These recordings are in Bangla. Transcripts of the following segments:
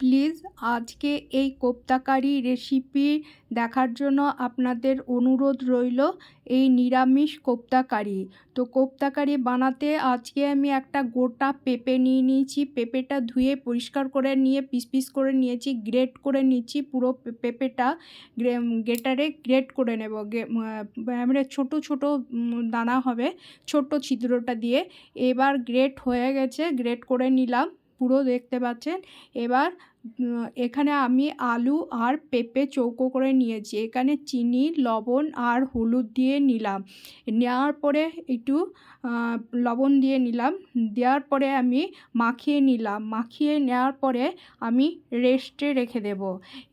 প্লিজ আজকে এই কোপ্তা কারি রেসিপি দেখার জন্য আপনাদের অনুরোধ রইল এই নিরামিষ কোপ্তা কারি তো কোপ্তা কারি বানাতে আজকে আমি একটা গোটা পেঁপে নিয়ে নিয়েছি, পেঁপেটা ধুয়ে পরিষ্কার করে নিয়ে পিস পিস করে নিয়েছি গ্রেট করে নিয়েছি পুরো পেঁপেটা গ্রেটারে গ্রেট করে নেব। এবারে ছোটো ছোটো দানা হবে ছোট্ট ছিদ্রটা দিয়ে। এবার গ্রেট হয়ে গেছে গ্রেট করে নিলাম। পুরো দেখতে পাচ্ছেন। এবার এখানে আমি আলু আর পেঁপে চৌকো করে নিয়েছি। এখানে চিনি, লবণ আর হলুদ দিয়ে নিলাম। নেওয়ার পরে একটু লবণ দিয়ে নিলাম। দেওয়ার পরে আমি মাখিয়ে নিলাম। মাখিয়ে নেওয়ার পরে আমি রেস্টে রেখে দেব।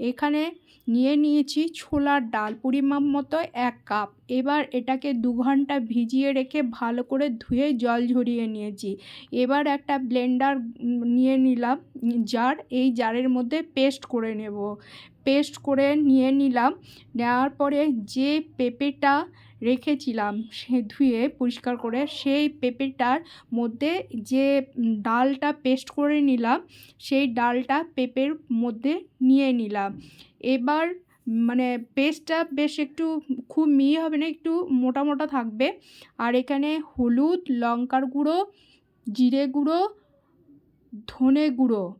এখানে নিয়ে নিয়েছি ছোলার ডাল, পরিমাপ মতো এক কাপ। এবার এটাকে দু ঘণ্টা ভিজিয়ে রেখে ভালো করে ধুয়ে জল ঝরিয়ে নিয়েছি। এবার একটা ব্লেন্ডার নিয়ে নিলাম। জার, এই জারের মধ্যে পেস্ট করে নেব। পেস্ট করে নিয়ে নিলাম। নেওয়ার পরে যে পেঁপেটা রেখেছিলাম, সে ধুয়ে পরিষ্কার করে সেই পেঁপেটার মধ্যে যে ডালটা পেস্ট করে নিলাম, সেই ডালটা পেঁপের মধ্যে নিয়ে নিলাম। এবার মানে পেস্টটা বেশ একটু খুব মিহি হবে না, একটু মোটা মোটা থাকবে। আর এখানে হলুদ, লঙ্কার গুঁড়ো, জিরে গুঁড়ো, ধনে গুঁড়ো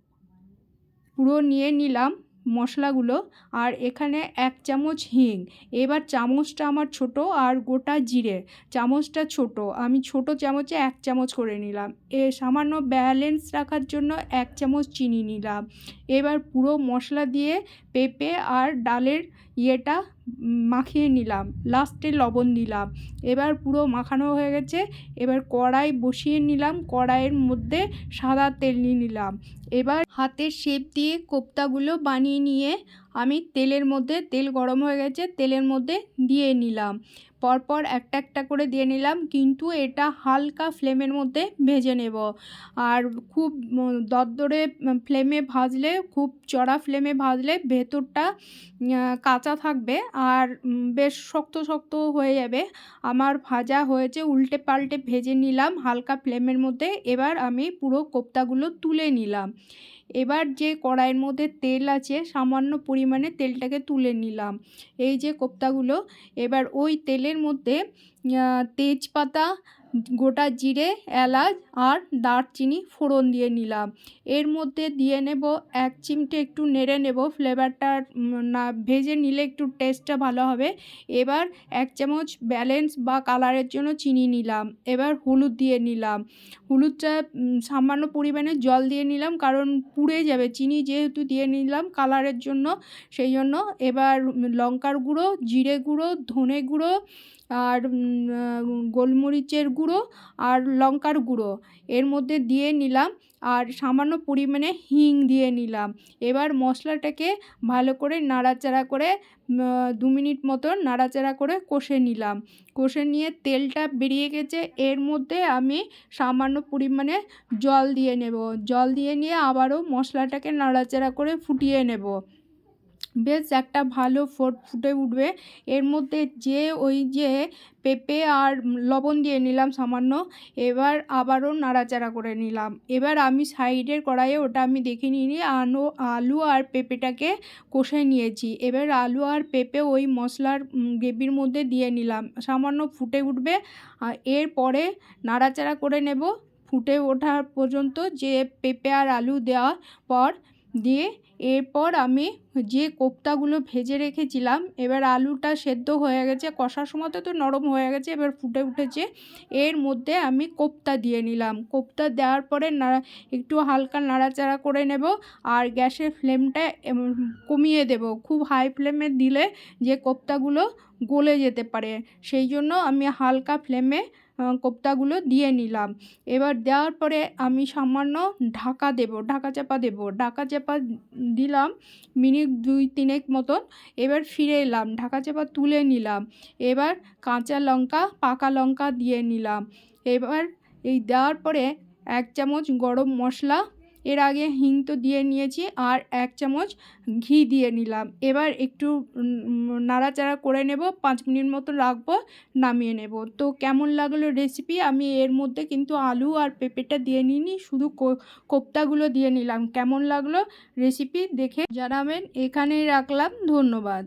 পুরো নিয়ে নিলাম মশলাগুলো আর এখানে এক চামচ হিং। এবার চামচটা আমার ছোট আর গোটা জিরে। চামচটা ছোট। আমি ছোট চামচে এক চামচ করে নিলাম। এ সামান্য ব্যালেন্স রাখার জন্য এক চামচ চিনি নিলাম। এবার পুরো মশলা দিয়ে পেঁপে আর ডালের ইয়েটা মাখিয়ে নিলাম, লাস্টে লবণ দিলাম। এবার পুরো মাখানো হয়ে গেছে, এবার কড়াই বসিয়ে নিলাম, কড়াইয়ের মধ্যে সাদা তেল নিয়ে নিলাম। এবার হাতের শেপ দিয়ে কোপ্তাগুলো বানিয়ে নিয়ে আমি তেলের মধ্যে, তেল গরম হয়ে গেছে, তেলের মধ্যে দিয়ে নিলাম। পরপর একটা একটা করে দিয়ে নিলাম, কিন্তু এটা হালকা ফ্লেমের মধ্যে ভেজে নেব। আর খুব দরদরে ফ্লেমে ভাজলে, খুব চড়া ফ্লেমে ভাজলে ভেতরটা কাঁচা থাকবে আর বেশ শক্ত শক্ত হয়ে যাবে। আমার ভাজা হয়েছে, উল্টে পাল্টে ভেজে নিলাম হালকা ফ্লেমের মধ্যে। এবার আমি পুরো কোপ্তাগুলো তুলে নিলাম। এবার যে কড়াইয়ের মধ্যে তেল আছে, সামান্য পরিমাণে তেলটাকে তুলে নিলাম। এই যে কোপ্তাগুলো, এবার ওই তেলের মধ্যে তেজপাতা গোটা জিরে, এলাচ আর দারচিনি ফোড়ন দিয়ে নিলাম। এর মধ্যে দিয়ে নেব এক চিমটে একটু নেড়ে নেব। ফ্লেভারটা না, ভেজে নিলে একটু টেস্টটা ভালো হবে। এবার এক চামচ ব্যালেন্স বা কালারের জন্য চিনি নিলাম। এবার হলুদ দিয়ে নিলাম। হলুদটা সামান্য পরিমাণে জল দিয়ে নিলাম কারণ পুড়ে যাবে। চিনি যেহেতু দিয়ে নিলাম কালারের জন্য, সেই জন্য এবার লঙ্কার গুঁড়ো, জিরে গুঁড়ো, ধনে গুঁড়ো আর গোলমরিচের গুঁড়ো আর লঙ্কার গুঁড়ো। এর মধ্যে দিয়ে নিলাম আর সামান্য পরিমাণে হিং দিয়ে নিলাম। এবার মশলাটাকে ভালো করে নাড়াচাড়া করে দু মিনিট মতন নাড়াচাড়া করে কষে নিলাম। কষে নিয়ে তেলটা বেরিয়ে গেছে। এর মধ্যে আমি সামান্য পরিমাণে জল দিয়ে নেব। জল দিয়ে নিয়ে আবারও মশলাটাকে নাড়াচাড়া করে ফুটিয়ে নেব। বেশ একটা ভালো ফোট ফুটে উঠবে। এর মধ্যে যে ওই যে পেঁপে আর লবণ দিয়ে নিলাম সামান্য, এবার আবারও নাড়াচাড়া করে নিলাম। এবার আমি সাইডের কড়াইয়ে ওটা আমি দেখে নিয়ে আনো, আলু আর পেঁপেটাকে কষে নিয়েছি। এবার আলু আর পেঁপে ওই মশলার গ্রেভির মধ্যে দিয়ে নিলাম। সামান্য ফুটে উঠবে। আর এরপরে নাড়াচাড়া করে নেব। ফুটে ওঠা পর্যন্ত যে পেঁপে আর আলু দেওয়ার পর দিয়ে এরপর আমি যে কোপ্তাগুলো ভেজে রেখেছিলাম, এবার আলুটা সেদ্ধ হয়ে গেছে, কষার সময় তো নরম হয়ে গেছে, এবার ফুটে উঠেছে। এর মধ্যে আমি কোপ্তা দিয়ে নিলাম। কোপ্তা দেওয়ার পরে নাড়া একটু হালকা নাড়াচাড়া করে নেব আর গ্যাসের ফ্লেমটা কমিয়ে দেব। খুব হাই ফ্লেমে দিলে যে কোপ্তাগুলো গলে যেতে পারে। সেই জন্য আমি হালকা ফ্লেমে কোপ্তাগুলো দিয়ে নিলাম। এবার দেওয়ার পরে আমি সামান্য ঢাকা দেব, ঢাকা চাপা দেব। ঢাকা চাপা দিলাম মিনিট দুই তিনেক মতন। এবার ফিরে এলাম, ঢাকা চাপা তুলে নিলাম। এবার কাঁচা লঙ্কা, পাকা লঙ্কা দিয়ে নিলাম। এবার এই দেওয়ার পরে এক চামচ গরম মশলা এর আগে হিং তো দিয়ে নিয়েছি আর এক চামচ ঘি দিয়ে নিলাম। এবার একটু নাড়াচাড়া করে নেব, পাঁচ মিনিট মতো রাখব, নামিয়ে নেব। তো কেমন লাগল রেসিপি আমি এর মধ্যে কিন্তু আলু আর পেঁপেটা দিয়ে নিইনি, শুধু কোপ্তাগুলো দিয়ে নিলাম। কেমন লাগল রেসিপি দেখে জানাবেন। এখানেই রাখলাম, ধন্যবাদ।